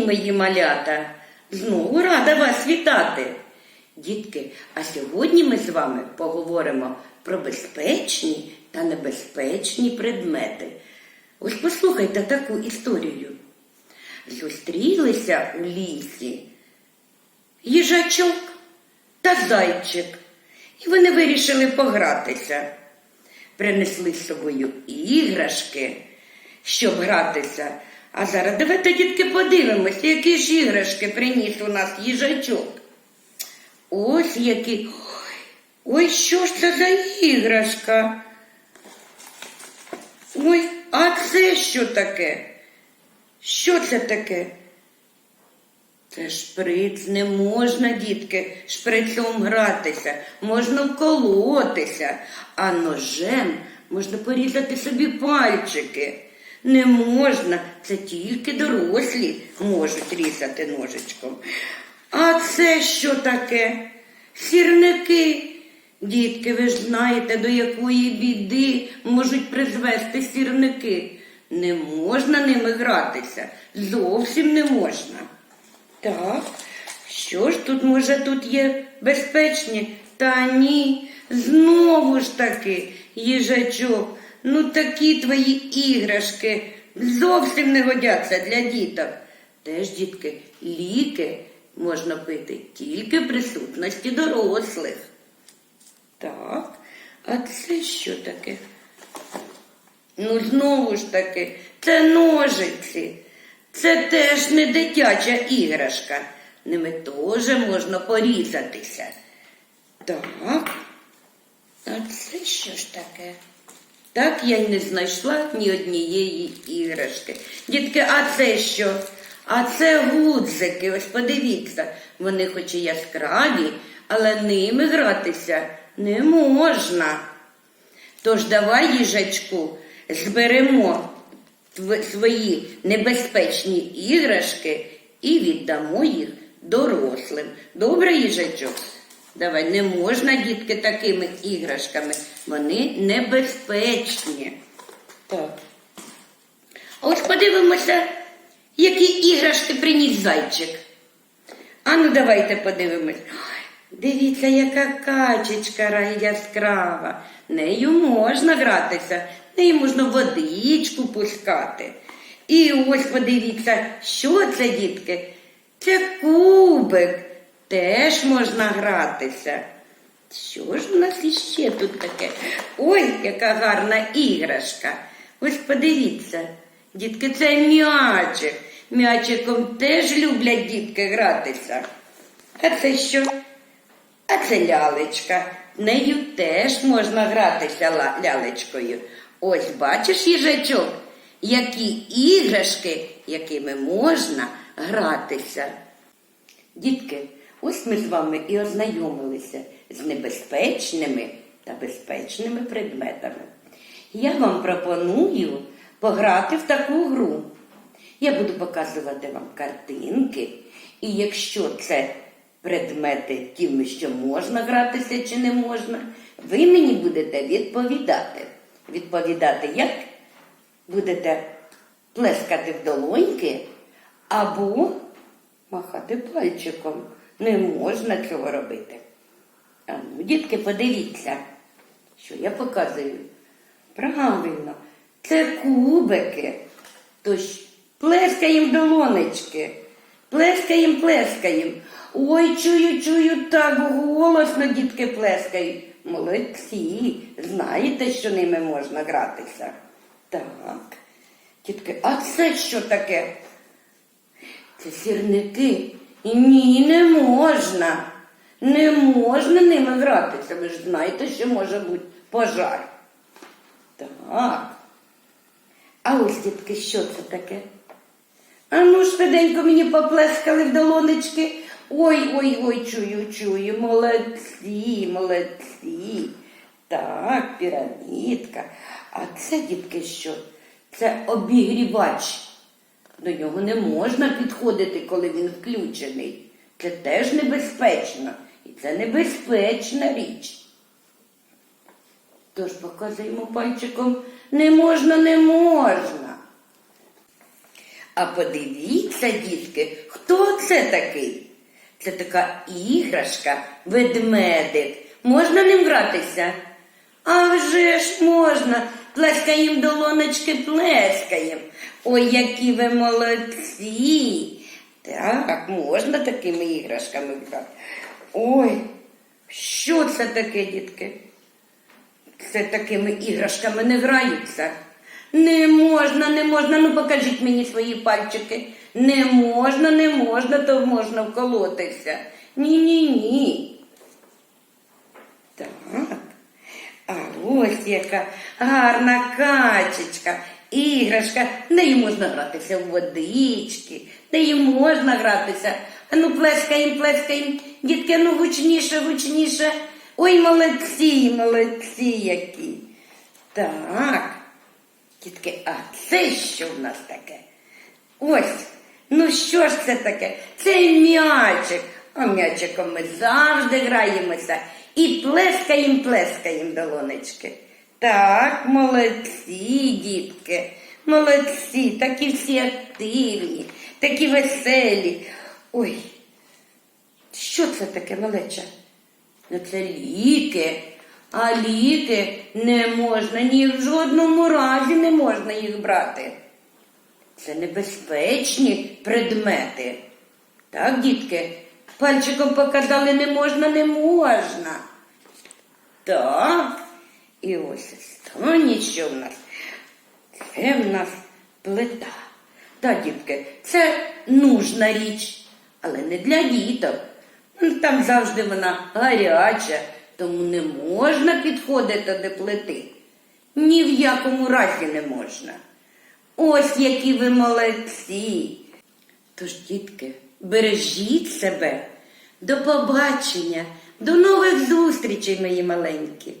день, мої малята! Знову рада вас вітати. Дітки, а сьогодні ми з вами поговоримо про безпечні та небезпечні предмети. Ось послухайте таку історію. Зустрілися у лісі їжачок та зайчик, і вони вирішили погратися. Принесли з собою іграшки, щоб гратися. А зараз давайте, дітки, подивимося, які ж іграшки приніс у нас їжачок. Ось які. Ой, що ж це за іграшка? Ой, а це що таке? Що це таке? Це шприц, не можна, дітки, шприцом гратися, можна вколотися, а ножем можна порізати собі пальчики. Не можна, це тільки дорослі можуть різати ножичком. А це що таке? Сірники. Дітки, ви ж знаєте, до якої біди можуть призвести сірники. Не можна ними гратися, зовсім не можна. Так, що ж тут, може, тут є безпечні? Та ні, знову ж таки, їжачок, ну такі твої іграшки зовсім не годяться для діток. Теж, дітки, ліки можна пити тільки в присутності дорослих. Так, а це що таке? Ну, знову ж таки, це ножиці. Це теж не дитяча іграшка. Ними теж можна порізатися. Так. А це що ж таке? Так я й не знайшла ні однієї іграшки. Дітки, а це що? А це гудзики, ось подивіться, вони хоч і яскраві, але ними гратися не можна. Тож давай, їжачку, зберемо свої небезпечні іграшки і віддамо їх дорослим. Добре, їжачок? Давай, не можна, дітки, такими іграшками. Вони небезпечні. Так. А ось подивимося, які іграшки приніс зайчик. А ну давайте подивимось. Дивіться, яка качечка ра- яскрава. Нею можна гратися, нею можна водичку пускати. І ось подивіться, що це, дітки? Це кубик. Теж можна гратися. Що ж у нас іще тут таке? Ой, яка гарна іграшка. Ось подивіться, дітки, це м'ячик. М'ячиком теж люблять дітки гратися. А це що? А це лялечка. Нею теж можна гратися лялечкою. Ось бачиш, їжачок, які іграшки, якими можна гратися. Дітки, ось ми з вами і ознайомилися з небезпечними та безпечними предметами. Я вам пропоную пограти в таку гру. Я буду показувати вам картинки, і якщо це предмети тими, що можна гратися чи не можна, ви мені будете відповідати. Відповідати як? Будете плескати в долоньки або махати пальчиком. Не можна цього робити. А ну, дітки, подивіться, що я показую. Правильно, це кубики. Тож плескаємо в долонечки. Плескаємо, плескаємо. Ой, чую, чую, так голосно дітки плескають. Молодці, знаєте, що ними можна гратися. Так, дітки, а це що таке? Це сірники. Ні, не можна. Не можна ними гратися. Ви ж знаєте, що може бути пожар. Так. А ось дітки, що це таке? А ну швиденько мені поплескали в долонечки. Ой, ой, ой, чую, чую, молодці, молодці. Так, пірамідка. А це, дітки, що? Це обігрівач. До нього не можна підходити, коли він включений. Це теж небезпечно. І це небезпечна річ. Тож показуємо пальчиком не можна, не можна. А подивіться, дітки, хто це такий? Це така іграшка, ведмедик. Можна ним гратися? А вже ж можна. Плескаєм долоночки, плескаєм. Ой, які ви молодці. Так, можна такими іграшками грати. Ой, що це таке, дітки? Це такими іграшками не граються. Не можна, не можна. Ну покажіть мені свої пальчики. Не можна, не можна, то можна вколотися. Ні, ні, ні. Так. А ось яка гарна качечка, іграшка. Нею можна гратися в водички, нею можна гратися. А ну плескаєм, плескаєм. Дітки, ну гучніше, гучніше. Ой, молодці, молодці які. Так. Дітки, а це що в нас таке? Ось, ну що ж це таке? Це м'ячик. А м'ячиком ми завжди граємося і плескаєм, плескаєм долонечки. Так, молодці, дітки, молодці, такі всі активні, такі веселі. Ой, що це таке, малеча? Ну, це ліки. А ліки не можна, ні в жодному разі не можна їх брати. Це небезпечні предмети. Так, дітки, пальчиком показали не можна, не можна. Так. І ось останнє, що в нас. Це в нас плита. Так, дітки, це нужна річ, але не для діток. Ну, Там завжди вона гаряча, тому не можна підходити до плити. Ні в якому разі не можна. Ось які ви молодці. Тож, дітки, бережіть себе. До побачення, до нових зустрічей, мої маленькі.